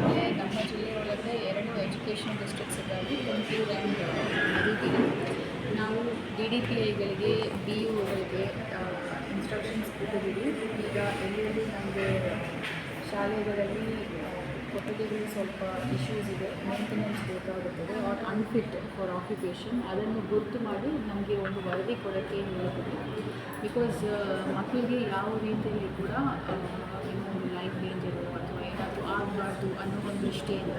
ಈಗಾಗಲೇ ನಮ್ಮ ಜಿಲ್ಲೆಯೊಳಗೆ ಎರಡು ಎಜುಕೇಷನ್ ಡಿಸ್ಟ್ರಿಕ್ಸ್ ಇದ್ದಾವೆ, ತುಮಕೂರು ಆ್ಯಂಡ್ ನಾವು ಡಿ ಡಿ ಪಿ ಐಗಳಿಗೆ, ಬಿ ಯು ಒಗಳಿಗೆ ಇನ್ಸ್ಟ್ರಕ್ಷನ್ಸ್ ಕೊಟ್ಟಿದ್ದೀವಿ. ಈಗ ಎಲ್ಲೆಲ್ಲಿ ನಮಗೆ ಶಾಲೆಗಳಲ್ಲಿ ಕೊಟ್ಟಿಗೆಗಳು ಸ್ವಲ್ಪ ಇಶ್ಯೂಸ್ ಇದೆ ಮೇಂಟೆನೆನ್ಸ್ ಬೇಕಾಗುತ್ತದೆ. ಅನ್ಫಿಟ್ ಫಾರ್ ಆಕ್ಯುಪೇಷನ್ ಅದನ್ನು ಗುರುತು ಮಾಡಿ ನಮಗೆ ಒಂದು ವರದಿ ಕೊಡೋಕ್ಕೆ ಹೇಳಿದ್ದೀವಿ ಬಿಕಾಸ್ ಮಕ್ಕಳಿಗೆ ಯಾವ ರೀತಿಯಲ್ಲಿ ಕೂಡ ಇನ್ನೊಂದು ಲೈಫ್ ಡೇಂಜರು ಅಥವಾ ಏನಾದರೂ ಆಗಬಾರ್ದು ಅನ್ನೋ ಒಂದು ದೃಷ್ಟಿಯಿಂದ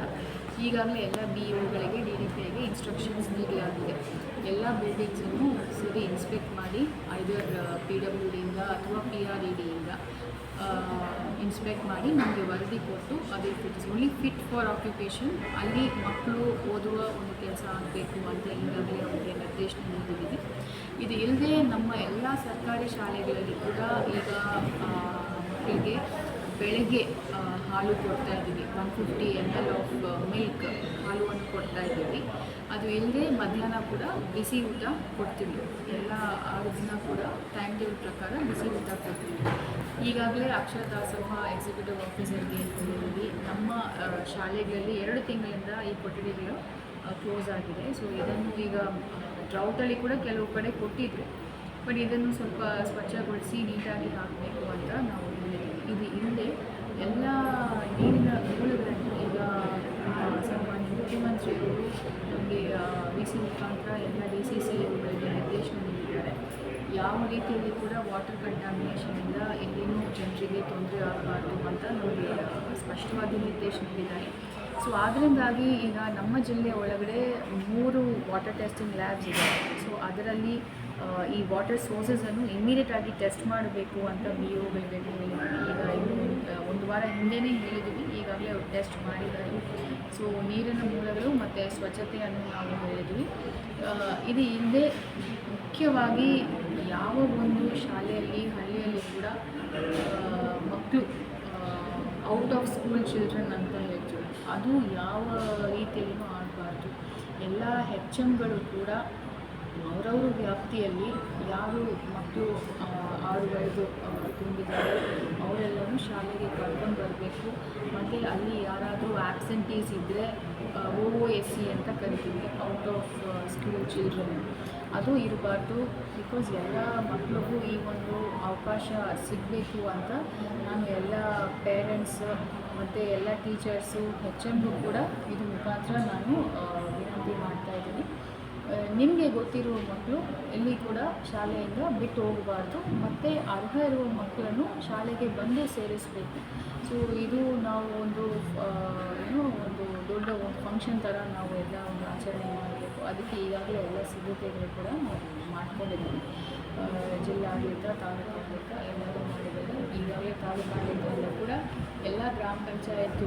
ಈಗಾಗಲೇ ಎಲ್ಲ ಬಿ ಒಗಳಿಗೆ ಡಿ ಡಿ ಪಿ ಐಗೆ ಇನ್ಸ್ಟ್ರಕ್ಷನ್ಸ್ ನೀಡಲಾಗಿದೆ. ಎಲ್ಲ ಬಿಲ್ಡಿಂಗ್ಸನ್ನು ಸರಿ ಇನ್ಸ್ಪೆಕ್ಟ್ ಮಾಡಿ ಐದರ್ ಪಿ ಡಬ್ಲ್ಯೂ ಡಿಯಿಂದ ಅಥವಾ ಪಿ ಆರ್ ಇ ಡಿಯಿಂದ ಇನ್ಸ್ಪೆಕ್ಟ್ ಮಾಡಿ ನಮಗೆ ವರದಿ ಕೊಟ್ಟು ಅದು it is only fit for occupation ಅಲ್ಲಿ ಮಕ್ಕಳು ಓದುವ ಒಂದು ಕೆಲಸ ಆಗಬೇಕು ಅಂತ ಈಗಾಗಲೇ ನಮಗೆ ನಿರ್ದೇಶನ ನೀಡಿದ್ದೀವಿ. ಇದು ಇಲ್ಲದೆ ನಮ್ಮ ಎಲ್ಲ ಸರ್ಕಾರಿ ಶಾಲೆಗಳಲ್ಲಿ ಕೂಡ ಈಗ ಮಕ್ಕಳಿಗೆ ಬೆಳಗ್ಗೆ ಹಾಲು ಕೊಡ್ತಾ ಇದ್ದೀವಿ. One fifty M L of milk ಹಾಲುವನ್ನು ಕೊಡ್ತಾ ಇದ್ದೀವಿ. ಅದು ಇಲ್ಲದೆ ಮಧ್ಯಾಹ್ನ ಕೂಡ ಬಿಸಿ ಊಟ ಕೊಡ್ತೀವಿ. ಎಲ್ಲ ಆರು ದಿನ ಕೂಡ ಟೈಮ್ ಟೇಬಲ್ ಪ್ರಕಾರ ಬಿಸಿ ಊಟ ಕೊಡ್ತೀವಿ. ಈಗಾಗಲೇ ಅಕ್ಷರ ದಾಸೋಹ ಎಕ್ಸಿಕ್ಯೂಟಿವ್ ಆಫೀಸರ್ಗೆ ಹೇಳಿ ನಮ್ಮ ಶಾಲೆಗಳಲ್ಲಿ ಎರಡು ತಿಂಗಳಿಂದ ಈ ಕೊಠಡಿಗಳು ಕ್ಲೋಸ್ ಆಗಿದೆ. ಸೊ ಇದನ್ನು ಈಗ ಡ್ರೌಟಲ್ಲಿ ಕೂಡ ಕೆಲವು ಕಡೆ ಕೊಟ್ಟಿದ್ರು. ಬಟ್ ಇದನ್ನು ಸ್ವಲ್ಪ ಸ್ವಚ್ಛಗೊಳಿಸಿ, ನೀಟಾಗಿ ಹಾಕಬೇಕು ಅಂತ ನಾವು ಇದು ಹಿಂದೆ ಎಲ್ಲ ನೀರಿನ ಮೂಲಗಳನ್ನು ಈಗ ಸಾಮಾನ್ಯ ಮುಖ್ಯಮಂತ್ರಿಯವರು ನಮಗೆ ವಿ ಸಿ ಮುಖಾಂತರ ಎಲ್ಲ ಡಿ ಸಿ ಸಿ ಯಾವ ರೀತಿಯಲ್ಲಿ ಕೂಡ ವಾಟರ್ ಕಂಟಾಮಿನೇಷನಿಂದ ಎಲ್ಲಿನೂ ಜನರಿಗೆ ತೊಂದರೆ ಆಗಬಾರ್ದು ಅಂತ ನಮಗೆ ಸ್ಪಷ್ಟವಾಗಿ ನಿರ್ದೇಶನ ನೀಡಿದ್ದಾರೆ ಸೊ ಅದರಿಂದಾಗಿ ಈಗ ನಮ್ಮ ಜಿಲ್ಲೆ ಒಳಗಡೆ ಮೂರು ವಾಟರ್ ಟೆಸ್ಟಿಂಗ್ ಲ್ಯಾಬ್ಸ್ ಇದೆ. ಸೊ ಅದರಲ್ಲಿ ಈ ವಾಟರ್ ಸೋರ್ಸಸನ್ನು ಇಮಿಡಿಯೇಟ್ ಆಗಿ ಟೆಸ್ಟ್ ಮಾಡಬೇಕು ಅಂತ ಬಿ ಒಗಳಿಗೆ ಈಗ ಒಂದು ವಾರ ಹಿಂದೆನೇ ಹೇಳಿದ್ವಿ. ಈಗಾಗಲೇ ಅವ್ರು ಟೆಸ್ಟ್ ಮಾಡಿದ್ದಾರೆ. ಸೊ ನೀರಿನ ಮೂಲಗಳು ಮತ್ತು ಸ್ವಚ್ಛತೆಯನ್ನು ನಾವು ಹೇಳಿದ್ವಿ ಇದು ಹಿಂದೆ ಮುಖ್ಯವಾಗಿ ಯಾವ ಒಂದು ಶಾಲೆಯಲ್ಲಿ, ಹಳ್ಳಿಯಲ್ಲಿ ಕೂಡ ಮಕ್ಕಳು ಔಟ್ ಆಫ್ ಸ್ಕೂಲ್ ಚಿಲ್ಡ್ರನ್ ಅಂತ ಹೇಳ್ತೀವಿ. ಅದು ಯಾವ ರೀತಿಯಲ್ಲೂ ಆಡಬಾರ್ದು ಎಲ್ಲ ಹೆಚ್ ಎಮ್ಗಳು ಕೂಡ ಅವರವ್ರ ವ್ಯಾಪ್ತಿಯಲ್ಲಿ ಯಾರು ಮಕ್ಕಳು ಆರು ವಯಸ್ಸು ತುಂಬಿದ್ದಾರೆ, ಅವರೆಲ್ಲರೂ ಶಾಲೆಗೆ ಕರ್ಕೊಂಡು ಬರಬೇಕು. ಮತ್ತು ಅಲ್ಲಿ ಯಾರಾದರೂ ಆ್ಯಬ್ಸೆಂಟೀಸ್ ಇದ್ದರೆ ಓ ಒ ಎಸ್ ಸಿ ಅಂತ ಕರಿತೀವಿ ಔಟ್ ಆಫ್ ಸ್ಕೂಲ್ ಚಿಲ್ಡ್ರನ್ ಅದು ಇರಬಾರ್ದು ಬಿಕಾಸ್ ಎಲ್ಲ ಮಕ್ಕಳಿಗೂ ಈ ಒಂದು ಅವಕಾಶ ಸಿಗಬೇಕು ಅಂತ ನಾನು ಎಲ್ಲ ಪೇರೆಂಟ್ಸ್ ಮತ್ತು ಎಲ್ಲ ಟೀಚರ್ಸು ಹೆಚ್ ಎಮ್ಗೂ ಕೂಡ ಇದು ಮುಖಾಂತರ ನಾನು ವಿನಂತಿ ಮಾಡ್ತಾ ಇದ್ದೀನಿ. ನಿಮಗೆ ಗೊತ್ತಿರುವ ಮಕ್ಕಳು ಎಲ್ಲಿ ಕೂಡ ಶಾಲೆಯಿಂದ ಬಿಟ್ಟು ಹೋಗಬಾರ್ದು. ಮತ್ತು ಅರ್ಹ ಇರುವ ಮಕ್ಕಳನ್ನು ಶಾಲೆಗೆ ಬಂದು ಸೇರಿಸಬೇಕು. ಸೊ ಇದು ನಾವು ಒಂದು ದೊಡ್ಡ ಒಂದು ಫಂಕ್ಷನ್ ಥರ ನಾವು ಎಲ್ಲ ಒಂದು ಆಚರಣೆ ಮಾಡಬೇಕು. ಅದಕ್ಕೆ ಈಗಾಗಲೇ ಎಲ್ಲ ಸಿದ್ಧತೆಗಳು ಕೂಡ ಮಾಡ್ಕೊಂಡಿದ್ದೀವಿ. ಜಿಲ್ಲಾಡಳಿತ ತಾಲೂಕು ಆಡಳಿತ ಎಲ್ಲರೂ ಮಾಡಿದ್ದಾರೆ. ಈಗಾಗಲೇ ತಾಲೂಕು ಆಡಳಿತದಲ್ಲಿ ಕೂಡ ಎಲ್ಲ ಗ್ರಾಮ ಪಂಚಾಯತ್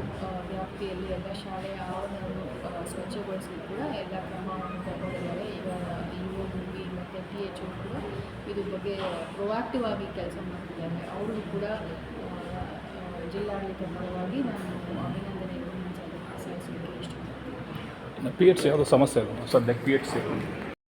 ವ್ಯಾಪ್ತಿಯಲ್ಲಿ ಎಲ್ಲ ಶಾಲೆಯ ಆವರಣವನ್ನು ಸ್ವಚ್ಛಗೊಳಿಸಲು ಕೂಡ ಎಲ್ಲ ಕ್ರಮವನ್ನು ತಗೊಂಡಿದ್ದಾರೆ ಈಗ ಇ ಒ ಬಿ ಮತ್ತು ಟಿ ಎಚ್ ಒ ಕೂಡ ಇದ್ರ ಬಗ್ಗೆ ಪ್ರೊಆಕ್ಟಿವ್ ಆಗಿ ಕೆಲಸ ಮಾಡ್ತಿದ್ದಾರೆ. ಅವರು ಕೂಡ ಜಿಲ್ಲಾಡಳಿತ ಪರವಾಗಿ ನಾನು ಇಷ್ಟಪಡ್ತೀನಿ ಪಿ ಎಚ್ ಸಿ ಯಾವುದೋ ಸಮಸ್ಯೆ ಇಲ್ಲ ಸದ್ಯಕ್ಕೆ ಪಿ ಎಚ್ ಸಿ